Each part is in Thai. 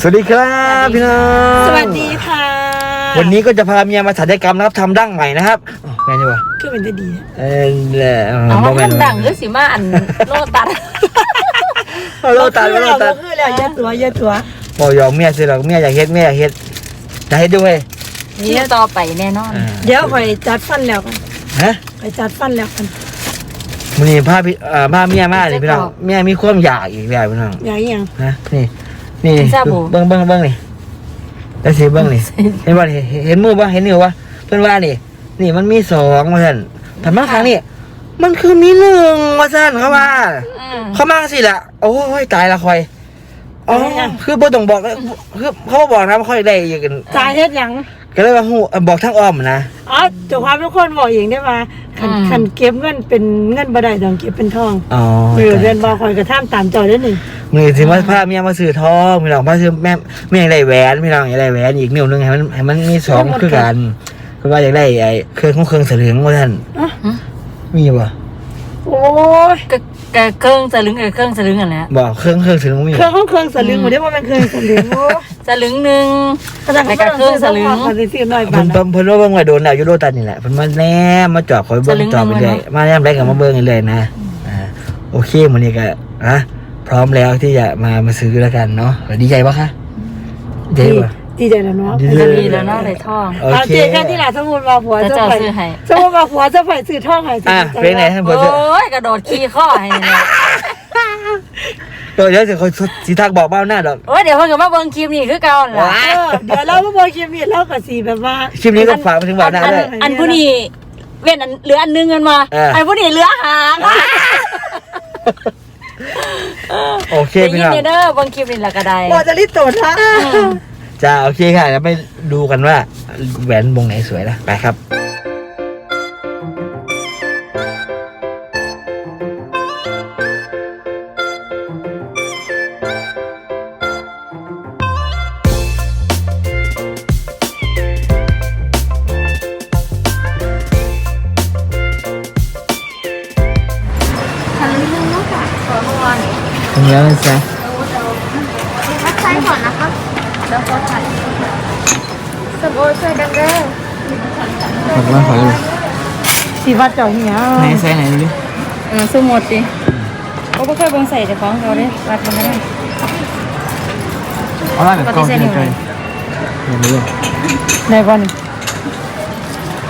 สวัสดีครับพี่น้องสวัสดีค่ะ วันนี้ก็จะพาเมียมาศัลยกรรมนะครับทำดั้งใหม่นะครับอ๋อแม่นใช่ปะคือเป็นจะดีเออเออเอาบ่ว่าแม่ท่านนดังหรือสิมาอันโลตัดเอาโลตัดคืเอาโลเราตัดคือเราเยอะตัวเยอะตัวบอกยอมเมียสิหรอกเมียอยากเฮ็ดเมียอยากเฮ็ดอยากเฮ็ดด้วยนี่ต่อไปแน่นอนอ่าเดี๋ยวคอยจัดฟันแล้วกันฮะไปจัดฟันแล้วกันมันนี่พาพี่เอ่อพาเมียมาเลยพี่น้องเมียมีความอยากอีกแล้วพี่น้องอย่างอีหยังนะนี่ นี่เบิ้งเบิ้งเบิ้งนี่แล้วสิเบิ้งนี่ เห็นบ่เห็นเห็นมือบ่เห็นนิ้วบ่เพิ่นว่านี่ นี่มันมีสองว่าซั่นถัดมาครั้งนี้มันคือมีหนึ่งว่าซั่นเขาว่า อืม เขามาสิละโอ้ยตายละคอยอ๋อคือบ่ต้องบอกเลยคือเขาบ่บอกนะว่าค่อยได้อีกกันจ่ายเฮ็ดหยัง ก็เลยว่าฮู้เอ่อบอกทั้งอ้อมนะอ๋อเจ้าความเป็นคนบอกเองได้ว่าคันคันเก็บเงินเป็นเงินบ่ได้ต้องเก็บเป็นทองอ๋อเออเรียนบ่คอยกระท่ามตามเจ้าได้หนึ่งมือสิมาพาเมียมาซื้อทองพี่น้องมาซื้อแม่แม่อยากได้แหวนพี่น้องอยากได้แหวนอีกนิ้วหนึงให้มันให้มันมีสองคือกันก็ว่าอยากได้ไอ้เครื่องของเครื่องสลึงว่าท่านมีบ่โอ้ยก็ ก็เครื่องสลึงกับเครื่องสลึงกันแหละบอกเครื่องเครื่องสลึงมีเครื่องของเครื่องสลึงบ่ได้ว่ามันเครื่องสลึงโอ้ยสลึงหนึ่งก็จะแล้วก็เครื่องสลึงขอซื้อหน่อยบาเพิ่ทนนะเพิ่นเพิ่นว่าเบิ่งไว้โดนแล้วอยู่โลตันนี่แหละเพิ่นมาแนมมาจอบคอยเบิ่งจอบไปเรื่อยมาแนมได้ก็มาเบิ่งกันเลยนะอ่าโอเคมื้อนี้ก็อะพร้อมแล้วที่จะมามาซื้อแล้วกันเนาะดีใจปะคะดีใจปะ ดีใจแล้วเนาะดีใจจะมีแล้วเนาะในท่องโอเอาเคเจแค่ที่หลานสมมุติว่าผัวจะจะเจ้าไปซื้อให้สมมุติว่าผัวจะไปซื้อทองให้สิอะดีใจเพลงไหนท่านโอผู้ชม้ยกระโดดขี้ข้อให้เนี่ยเดี๋ยวเดี๋ยวสิเขาสิทักบอกเบ้าหน้าดอกโอ้ยเดี๋ยวเพิ่นก็มาเบิ่งคลิปนี้คือเก่าหั่นล่ะเออเดี๋ยวเราไม่บอกคลิปนี้เราก็สีแบบว่าคลิปนี้ก็ฝากไปถึงบ่าวหน้าด้วยอันผู้นี้เว้นอันเหลืออันหนึงกันมาเอออัอันผู้นี้เหลือหางโอเคได้พี่ยินน้องอยู่เด้อเบิ่งคลิปนี้และก็ได้บอจะรีบตรวจละ จ้าโอเคค่ะเดี๋ยวไปดูกันว่าแหวนวงไหนสวยนะไปครับ ขอบคุณขอดูสีวัดเจ้าเหี้ยไหนไซส์ไหนดิเออสมมุติดิเขาบ่เคยเบิ่งใส่แต่ของเขาเด้วัดมันไม่ได้เอาล่ะเดี๋ยวปกติใส่นิ้วไหนเดี๋ยวนี้ในวัน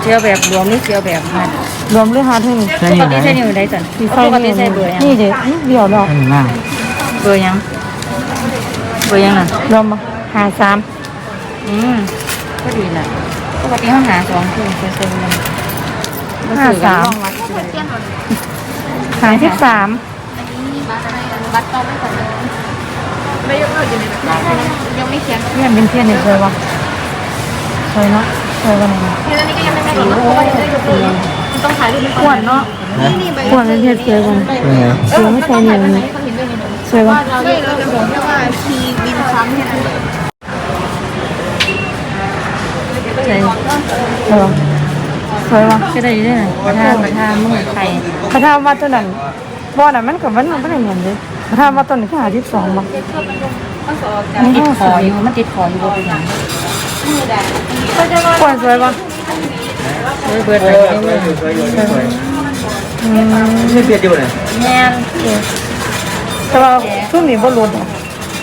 เจียวแบบรวมหรือเจียวแบบมัดรวมหรือหาเท่านี้ใช่ปยักงไงติใส่นิ้วได้จันปกติใส่เบอร์ยังนี่เด็เดี๋ยวเราใช่ยังไงเบอร์ยังเบอร์ยังน่ะรวมมาหาสามอืม ก็ดีน่ะปกติห้องหาสองคือใส่เบอร์ยังห้าสามเทียนหมดหาสิบสามวัดต้องไม่ก่อนเลยไม่ยกเลิกอยู่ในยังไม่เขียนเนี่ยเป็นเทียนเนี่ยเลยวะสวยเนาะสวยวันไหนเทียนนี้ก็ยังไม่ได้หรอกเพราะว่ายังไม่ได้ยกเลิกต้องถ่ายรูปขวดเนาะนี่นี่ใบขวดเป็นเทียนสวยวันเป็นไงสวยไม่ใช่เนี่ยนี่เขาเห็นด้วยนี่สวยวันเราเราจะบอกแค่ว่าคีบินซ้ำแค่นั้น ใส่สวยสวยวันก็ได้อยู่ด้วยน่ะประธานประธานมือไข่พระธาตุว่าตัวนั้นบ่อน่ะมันกับมันมันไม่ได้เหมือนเลยพระธาตุว่าตัวนี้แค่หาสิบสองมั้งมันติดคออยู่มันติดคออยู่บนหยังขวดสวยปะเบอร์เบอร์เอไปเรื่อยไม่เปลี่ยนอยู่เลยแม่นแต่ว่าช่วงนี้บ่รุดดอก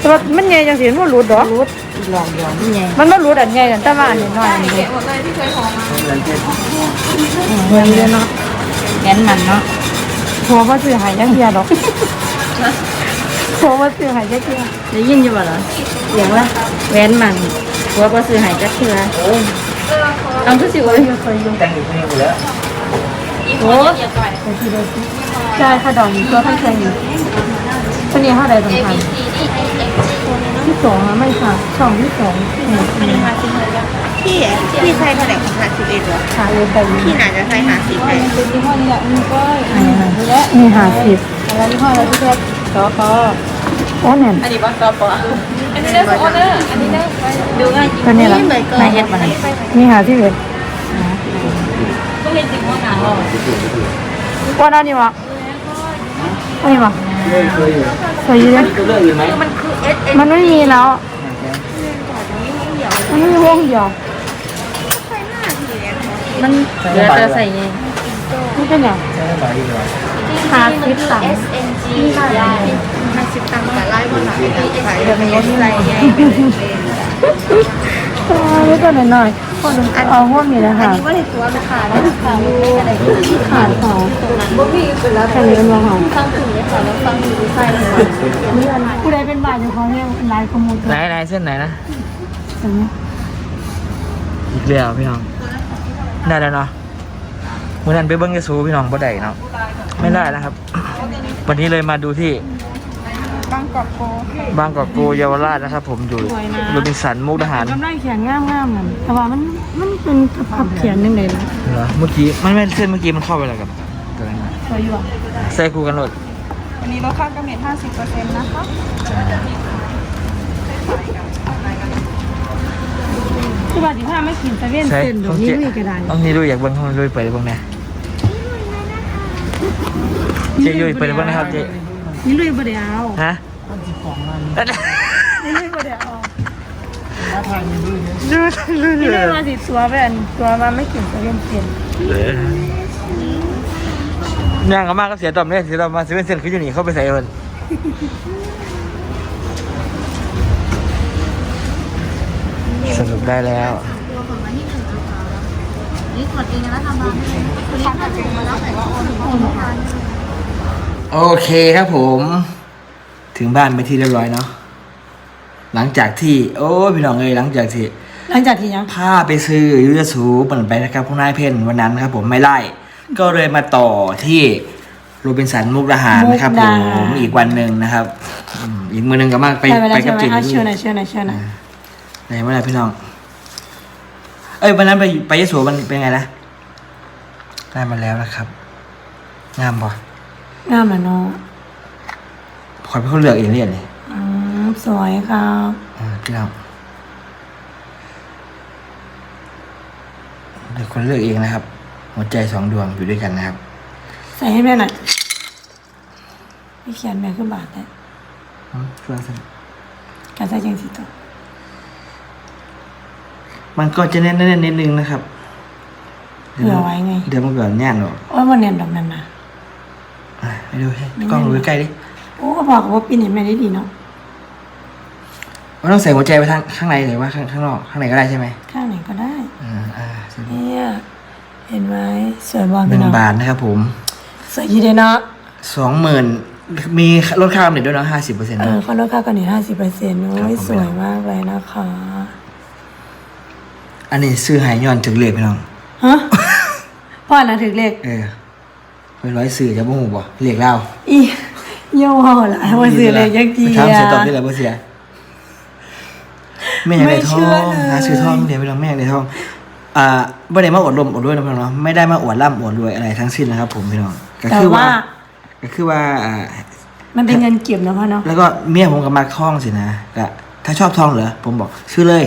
แต่ว่ามันใหญ่จังสิมันบ่รุดดอกรุดหลอมหลอมนี่ไงมันบ่รุดอันใหญ่นั่นแต่ว่าอันนี้น้อยอันนี้เด้หมดเลยที่เคยของมาเหมือนเลยเนาะแม่นมันเนาะโทรมาซื้อให้จักเที่ยดอกโทรมาซื้อให้จักเที่ยได้ยินอยู่บ่ล่ะเสียงว่าแหวนมันหัวบ่ซื้อให้จักเทื่อเอาคือสิโอ้ยแต่งอยู่ที่นี่หมดแล้วโอ้ใช่ค่ะดอกนี้ตัวท่านเคยอยู่ตัวนี้เท่าใดสำคัญที่ สองอะไม่ค่ะ ช่องที่สองนี่พี่พี่ใช้เท่าไหาสิบเอ็ดเหรอหายไปนี่พี่น่าจะใช้หาสิบแปดนี่ห้องแบบนี้ก็และนี่หาสิบอะไรยี่ห้ออะไรที่แท้ต่อปอโอ้แน่นอันนี้บ่ต่อปออันนี้ได้ออเดอร์อันนี้ได้ดูง่ายจริงตัวนี้ละใบเกินนายเฮ็ดมาไหนนี่หาที่เอ็ดก็เฮ็ดจริงว่าหนาหรอว่าอันนี้วะนนี้วะเคยอยู่สวยอยู่เลยจะเลือกอยู่ไหมมันคือ มันไม่มีแล้วโมันมีวงเดียวมันเหลือแต่ใส่ไงนี่เป็นอย่างใช่ไหมดีกว่าหาคลิปตังค์ SNG ยาห้าสิบตังค์แต่ไล่บนหลังไปเดี๋ยวมันลดใส่ไง อ๋อนี่ก็หน่อยๆคนเอาห้องนี้นะคะว่าในตัวมันขาดแล้วขาดไม่อะไรขาดของบ่มีเป็นแล้วแค่นี้มันมาหอมฟังถึงเนี่ยค่ะแล้วฟังถึงใส่เลยผู้ใดเป็นบาทเฉพาะเนี่ยลายขโมยไหนไหนเส้นไหนนะอย่างนี้อีกแล้วพี่น้องได้แล้วเนาะวันนั้นไปเบิ้งยาสูพี่น้องบ่ได้เนาะไม่ได้นะครับ วันนี้เลยมาดูที่ บางกอกโกบางกอกโกเยาวราชนะครับ ผมอยู่โรบินสันมุกดาหารกำลังเขียนง่ามๆนั่นแต่ว่ามันมันเป็นขับเขียนยังไงล่ะเหรอเมื่อกี้มันไม่เส้นเมื่อกี้มันเข้าไปแล้วกับตัวนั้นนะสวยอยู่อะใส่คู่กันหมดวันนี้ลดค่ากำเนิด50%นะคะที่บาทที่ห้าไม่กินแต่เว้นใช่เส้นดอกนี้ไม่กระไดต้องนี่ดูอยากเบิ้งห้องดูเปิดเบิ้งแน่เจ๊ยุ้ยเปิดเบิ้งนะครับเจ๊ นี่ลุยบ่ได้เอาฮะนี่ลุยบ่ได้เอาดูดูนี่ลุยมาสิตัวไปอันตัวมาไม่กินแต่เว้นเส้นย่างก็มากก็เสียตอมเนี่ยเสียตอมมาเซเว่นเซนคืออยู่นี่เข้าไปใส่เอินสรุปได้แล้วนี่กดเองแล้วทำมาไม่เลยคุณทำเองมาแล้วแต่ว่าโอนของลูกค้า โอเคครับผม ถึงบ้านไปนที่เรียบร้อยเนาะหลังจากที่ โอ้ยพี่น้องเอ้ยหลังจากที่หลังจากที่ยังพาไปซื้อยูยาสูเปิดไปนะครับพวกนายเพนวันนั้นครับ ผมไม่ไล่ ก็เลยมาต่อที่โรบินสันมุกดาหารนะครับผมอีกวันหนึ่งนะครับอืมอีกมือหนึ่งก็มากไปไปไปไปกับใช่จิ๋ไหมวอะเชื่อหน่อยเชื่อหน่อยเชื่อหน่อยไหนเมื่อไหร่พี่น้อง เอ้ยวันนั้นไปไปยะโสมันเป็นไงนะได้มาแล้วนะครับ งามปะ งามเหรอเนาะขอให้เขาเลือกเองเรียนเลยอืมสวยครับอ่าพี่น้องเดี๋ยวคนเลือกเองนะครับ หัวใจสองดวงอยู่ด้วยกันนะครับ ใส่ให้แม่หน่อยพี่เขียนแม่ขึ้นบาทแต่อืมช่วยสิการใส่ยังสิตัวมันก็จะแน่นๆนิดนึงนะครับ เผื่อไว้ไง เดี๋ยวมันก่อนแน่นหรอก โอ้ยวันเนียนดอกนั้นนะอะไป ดูให้กล้องดูใกล้ๆดิโอ้ก็บอกว่าปีนี้แม่ได้ดีเนาะมันต้องใส่หัวใจไปทางข้างในหรือว่าข้างข้างนอกข้างในก็ได้ใช่ไหมข้างไหนก็ได้อ่าอ่าสวยเนี่ยเห็นไหมสวยบอลหพี่นึ่งน้องบาทนะครับผมสวยยีเดเนาะสองหมื่นมีลดค่าบำเหน็จด้วยเนาะห้าสิบเปอร์เซ็นต์เออเขาลดค่ากันอยู่ห้าสิบเปอร์เซ็นต์โอ้ยครับผมสวยมากเลยนะคะ อันนี้ซื้อหายย้อนถึงเลขพี่น้องฮะพ่อนะถึงเลขเออ ไปร้อยสื่อจะบ่หูบ่เลขเล่าอีเยี่ยวห่อละว่าซื้อเลขยังดีถามอะเสียตอบได้เลยบ่เสียไม่อยากได้ทอไม่เชื่องเลยหาซื้อทองเดี๋ยวพี่น้องไม่อยากได้ทองอ่าไม่ได้มาอวดรวมอวดด้วยนะพี่น้องเนาะไม่ได้มาอวดร่ำอวดรวยอะไรทั้งสิ้นนะครับ ผมพี่น้องก็แต่คือว่าว่า ก็คือว่าอ่ามันเป็นเงินเก็บนะพ่อเนาะแล้วก็เมียผมก็มาทองสินะก็ถ้าชอบทองเหรอผมบอกซื้อเลย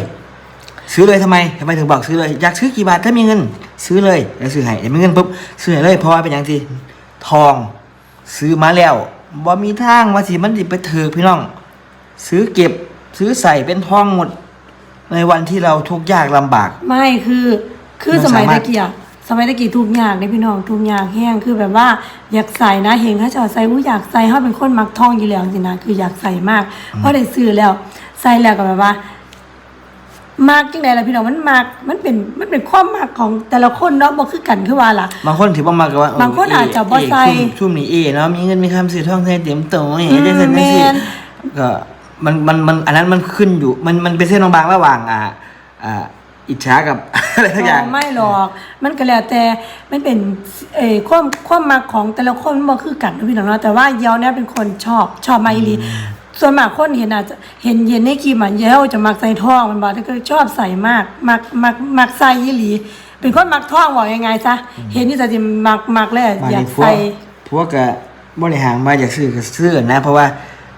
ซื้อเลยทำไมทำไมถึงบอกซื้อเลยอยากซื้อกี่บาทถ้ามีเงิน ซื้อเลยแล้วซื้อให้เดี๋ยวมีเงินปุ๊บซื้อให้เลยเพราะว่าเป็นอย่างที่ ทอง ซื้อมาแล้วบ่มีทางว่าสิมันสิไปถือพี่น้อง ซื้อเก็บซื้อใส่เป็นทองหมด ในวันที่เราทุกข์ยากลำบาก ไม่คือคือมันสมัยสามารตะถกี้อะสมัยตะกี้ทุกอย่างเลยพี่น้องทุกอย่างแห้งคือแบบว่าอยากใส่นะเห็นเขาจะเอาใส่อู้อยากใส่เขาเป็นคนมักทองอยู่แล้วสินะคืออยากใส่มากเพราะได้ซื้อแล้วใส่แล้วก็แบบว่า มากจังไดล่ะพี่น้องมันมากมันเป็นมันเป็นความมากของแต่ละคนเนาะบ่คือกันคือว่าล่ะ บางคนถือว่ามากับว่าเบางคนอาจจะบ่เใส่ชุ่มชุ่มนี่เอเนาะมีเงินมีคำซื้อทองใส่เต็มตัวอย่างเงี้ยได้เส้นอืมได้สิแม่น ก็มันมันมันอันนั้นมันขึ้นอยู่มันมันเป็นเส้นบางๆระหว่างอ่าอ่าอิจฉากับ อะไรทุกอย่าง ไม่หรอก มันก็แล้วแต่มันเป็นเอ่อความความมักของแต่ละคนบ่คือกันนะพี่น้องเนาะแต่ว่าเยาเนี่ยเป็นคนชอบชอบมาอีหลี ส่วนมากคนเห็นอาจจะเห็นเห็นในคลิปมันเยาจะมักใส่ทองมันบอกแต่ก็ชอบใส่มากมักมักมักใส่อีหลี เป็นคนมักทองบอกยังไงซะเห็นนี่จะจะมักมักแล้วบางอยาทีกพวใส่กพวกก็บริหารมาอยากซื้อก็ซื้อนะ เพราะว่า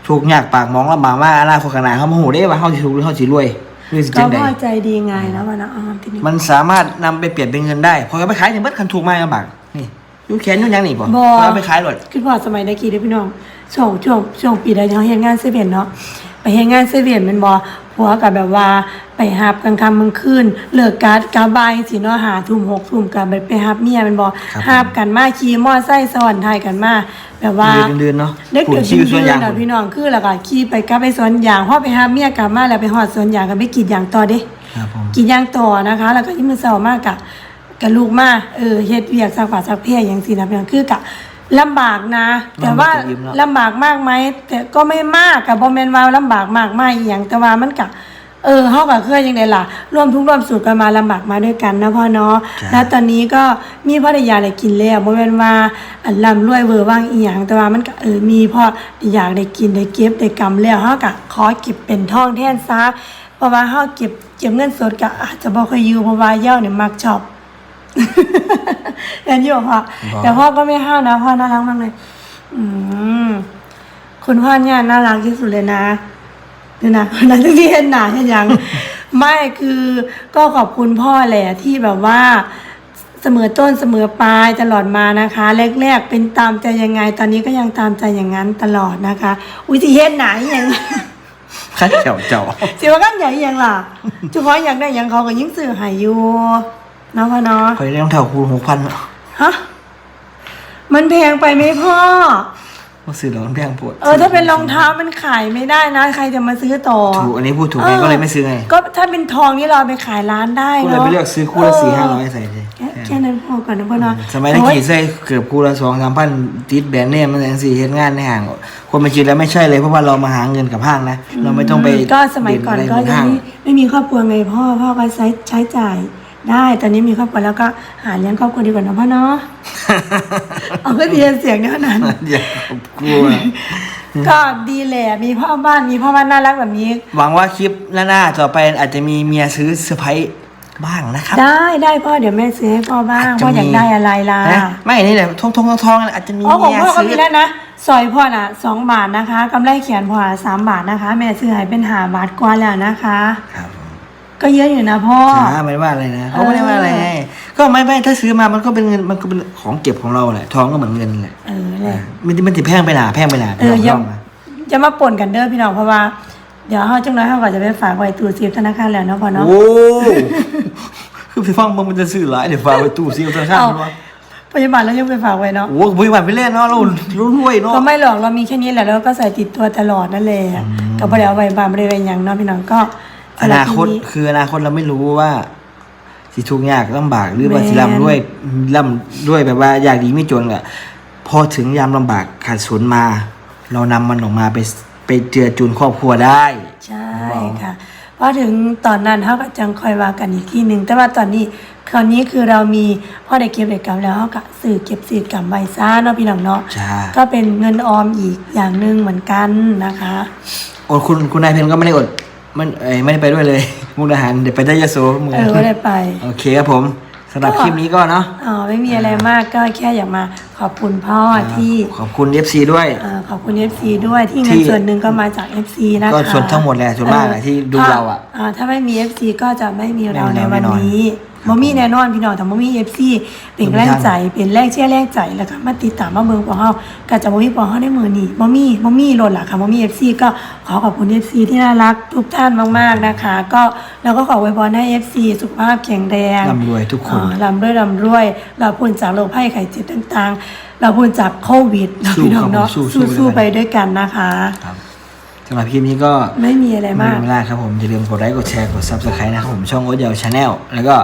ถูกยากปากมองลำบากมากอนาคตข้างหน้าเขาโมโหได้ว่าเขาสิถูกหรือเขาสิรวยหรือสิก็จังใดพอใจดีไงนะวันนะอ๋อทีนี้มันสามารถนำไปเปลี่ยนเป็นเงินได้พอเอาไปขายถึงเบิดคันถูกมากลำบากนี่ยุ่แขนยุ่ยังนี่ป่ะบ่พอเอาไปขายหมดคือพอสมัยตะกี้เด้อพี่น้อง ช่วงช่วงช่วงปีใดที่เขาเฮ็ดงานเซเว่นเนาะไปเฮ็ดงานเซเว่นแม่นบ่ผัวก็แบบว่าไปหาบกลางค่ำกลางคืนเลิกกะกะบ่ายสิเนาะหาทุ่มหกทุ่มก็ไปไปหาบเมียแม่นบ่หาบกันมาขี่มอไซค์ซ้อนท้ายกันมาแบบว่าเดือนๆเนาะเด็กผู้เกิดชีชื่วิตส่วนออย่างนะพี่น้องคือแล้วก็ขี่ไปกลับไปสวนยางพอไปหาเมียกลับมาแล้วไปหอดสวนยางก็ไปกรีดยางต่อเด้ครับผมกรีดยางต่อนะคะ แล้วก็ที่มือเสามากกะกับลูกมาเออเฮ็ดเวียกซักผ้าซักเพียอย่างสินะพี่น้องคือกะ ลำบากนะ แต่ว่าลำบากมากไหมแต่ก็ไม่มากกับบ่แม่นว่าลำบากมากไม่อหย่างแต่ว่ามันกะเออเฮาก็เคยจังไดล่ะร่วมทุกข์ร่วมสุขกันมาลำบากมาด้วยกันนะพ่อเนาะแล้วตอนนี้ก็มีภรรยาได้กินแล้วบ่แม่นว่าอันร่ำรวยเวอร์ว่างอีหยังแต่ว่ามันก็เออมีพ่ออยากได้กินได้เก็บได้กำแล้วเฮาก็ขอเก็บเป็นทองแทนซะเพราะว่าเฮาเก็บเก็บเงินสดก็อาจจะบ่ค่อยอยู่เพราะว่าเหย้าเนี่ยมักชอบ เห็นอยู่พ่อแต่พ่อก็ไม่ห้ามนะพ่อน่ารักมากเลย อืมคุณพ่อเนี่ยน่ารักที่สุดเลยนะเดี๋ยวนะนักที่เห็นหนาเห็นยัง ไม่คือก็ขอบคุณพ่อแหละที่แบบว่าเสมอต้นเสมอปลายตลอดมานะคะแรกๆเป็นตามใจยังไง ตอนนี้ก็ยังตามใจอย่างนั้นตลอดนะคะ อุ้ยที่เห็นหนาอหย่างคัดเจ้าเจ้าสิว่ากันใหญ่อหย่างล่ะเฉพาะอยากได้อย่างเขาก็ยิ่งซื้อใหายอยู่เนาะพ่อเนาะคอยเลี้ยงเท่าคูณหกพันฮะมันแพงไปไหมพ่อก็ซื้อแล้วมันแพงปวดเออถ้าเป็นรองเท้ามันขายไม่ได้นะ ใครจะมาซื้อต่อถูกอันนี้พูดถูกไงก็เลยไม่ซื้อไงก็ถ้าเป็นทองนี่เราเอาไปขายร้านได้ก็เลยเนาะไปเลือกซื้อคู่ละสี่ห้าร้อยใส่เลยแค่แค่นั้นพอก่อนนะพ่อเนาะสมัยนั้นโอ้ขี่ใส่เกือบคู่ละสองสามพันติดแบรนด์เนมมันอย่างสี่เฮ็ดงานในห้างคนมาคิดแล้วไม่ใช่เลยเพราะว่าเรามาหาเงินกับห้างนะเราไม่ต้องไปก็สมัยก่อนก็เด่ยังห้างไม่ไม่มีครอบครัวไงพ่อพ่อก็ใช้ใช้จ่าย ได้ตอนนี้มีครอบครัวแล้วก็หาเลี้ยงครอบครัวดีกว่านะพ่อเนาะ เอาก็ดีเสียงเท่านั้น อย่ากลัว ก็ดีแหละมีพ่อบ้านมีพ่อบ้านน่ารักแบบนี้ หวังว่าคลิปหน้าๆต่อไปอาจจะมีเมียซื้อเซอร์ไพรส์บ้างนะครับ ได้ได้พ่อเดี๋ยวแม่ซื้อให้พ่อบ้างพ่ออยากได้อะไรล่ะนะไม่นี่แหละทองทองทองทองอาจจะมีอ๋อของเมียพ่อก็ซื้อมีแล้วนะซอยพ่อน่ะสองบาทนะคะกำไรเขียนพ่อสามบาทนะคะ แม่ซื้อให้เป็นหาบาทกว่าแล้วนะคะ ครับผม ก็เยอะอยู่นะพ่อจ้าไม่ได้ว่าอะไรนะเขาไม่ได้ว่าอะไรไงก็ไม่ไม่ถ้าซื้อมามันก็เป็นเงินมันก็เป็นของเก็บของเราแหละทองก็เหมือนเงินแหละเออเลยมันมันติแพงไปหนาแพงไปหนาเออพี่อย่าน้องนะจะมาป่นกันเด้อพี่น้องเพราะว่า เดี๋ยวเฮาจังน้อยเฮาก็จะไปฝากไว้ตู้เซฟธนาคารแล้วเนาะพ่อเนาะโอ้คือไปฟังมึงมันจะซื้อหลายเดี๋ยวฝากไว้ตู้ซิเอาธนาคารเอามันวะพยาบาลแล้วยังไปฝากไว้เนาะโอ้บริวารไปเล่นเนาะเราลุ้นรวยเนาะก็ไม่หรอกเรามีแค่นี้แหละแล้วก็ใส่ติดตัวตลอดนั่นแหละก็บ่ได้เอาไว้บ้านบ่ได้ไว้หยังเนาะพี่น้องก็ อนาคตคืออนาคตเราไม่รู้ว่าสิทุกข์ยากลำบากหรือว่าสิร่ำด้วยร่ำด้วยแบบว่าอยากดีไม่จนแหละพอถึงยามลำบากขาดสนมา เรานำมันออกมาไปไปเจือจุนครอบครัวได้ ใช่ค่ะพอถึงตอนนั้นเขาก็จังคอยว่ากันอีกทีหนึ่งแต่ว่าตอนนี้คราวนี้คือเรามีพ่อได้เก็บเด็กกรรมแล้วเขาก็สื่อเก็บสีดกรรมไว้ซ่าเนาะพี่น้องเนาะใช่ก็เป็นเงินออมอีกอย่างหนึ่งเหมือนกันนะคะอดคุณคุณนายเพนก็ไม่ได้อด มันเอ้ยไม่ได้ไปด้วยเลย มุกดาหารเดี๋ยวไปได้ยโสมือเออไม่ได้ไป โอเคครับผมสำหรับคลิปนี้ก็เนาะอ๋อไม่มีอะไรมากก็แค่อยากมาขอบคุณพ่อที่ขอบคุณ FC ด้วย เอ่อขอบคุณ FC ด้วยที่เงินที่ส่วนหนึ่งก็มาจาก FC นะคะก็ส่วนทั้งหมดแหละส่วนมากอะที่ดูเราอะถ้ถ้าไม่มี FC ก็จะไม่มีเราไม่มีในเราวันแน่นอนนี้ บ่มีแน่นอนพี่น้องแต่บ่มี FC เป็นแรงใจเป็นแรงเชื่อแรงใจแล้วก็มาติดตามมาเบิ่งพวกเฮาก็จะบ่มีพวกเฮาในมือนี้บ่มีบ่มีโลดล่ะค่ะบ่มี FC ก็ขอขอบคุณ FC ที่น่ารักทุกท่านมากๆนะคะ ก็แล้วก็ขออวยพรให้ FC สุขภาพแข็งแรงร่ำรวยทุกคนอ๋อร่ำรวยร่ำรวยเราพ้นจากโรคภัยไข้เจ็บต่างๆ เราพ้นจากโควิดเนาะสู้พี่น้องเนาะครับผมสู้ๆสู้ๆไปไปด้วยกันด้วยกันนะคะครับสำหรับคลิปนี้ก็ไม่มีอะไรไม่มากมีเวลาครับผม อย่าลืมกดไลค์กดแชร์กด Subscribe นะครับผมช่องโอ๊ตเดียวชาแนลแล้วก็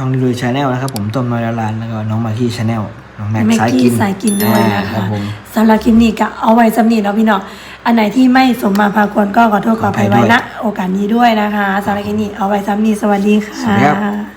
ช่องลุยชาแนลนะครับผมต้นไม้ละลานแล้วก็น้องมาคีชาแนลน้องแม็กแม็กสายกี้กินสายกินด้วยนะอ่าครัคะบผม สำหรับคลิปนี้ก็เอาไว้สำนีเนาะพี่น้องอันไหนที่ไม่สมมาพากลก็ขอโทษขออภัยไว้ขออภัยด้วยนะโอกาสนี้ด้วยนะคะสำหรับคลิปนี้เอาไว้สำนีสวัสดีสวัสดีครับค่ะ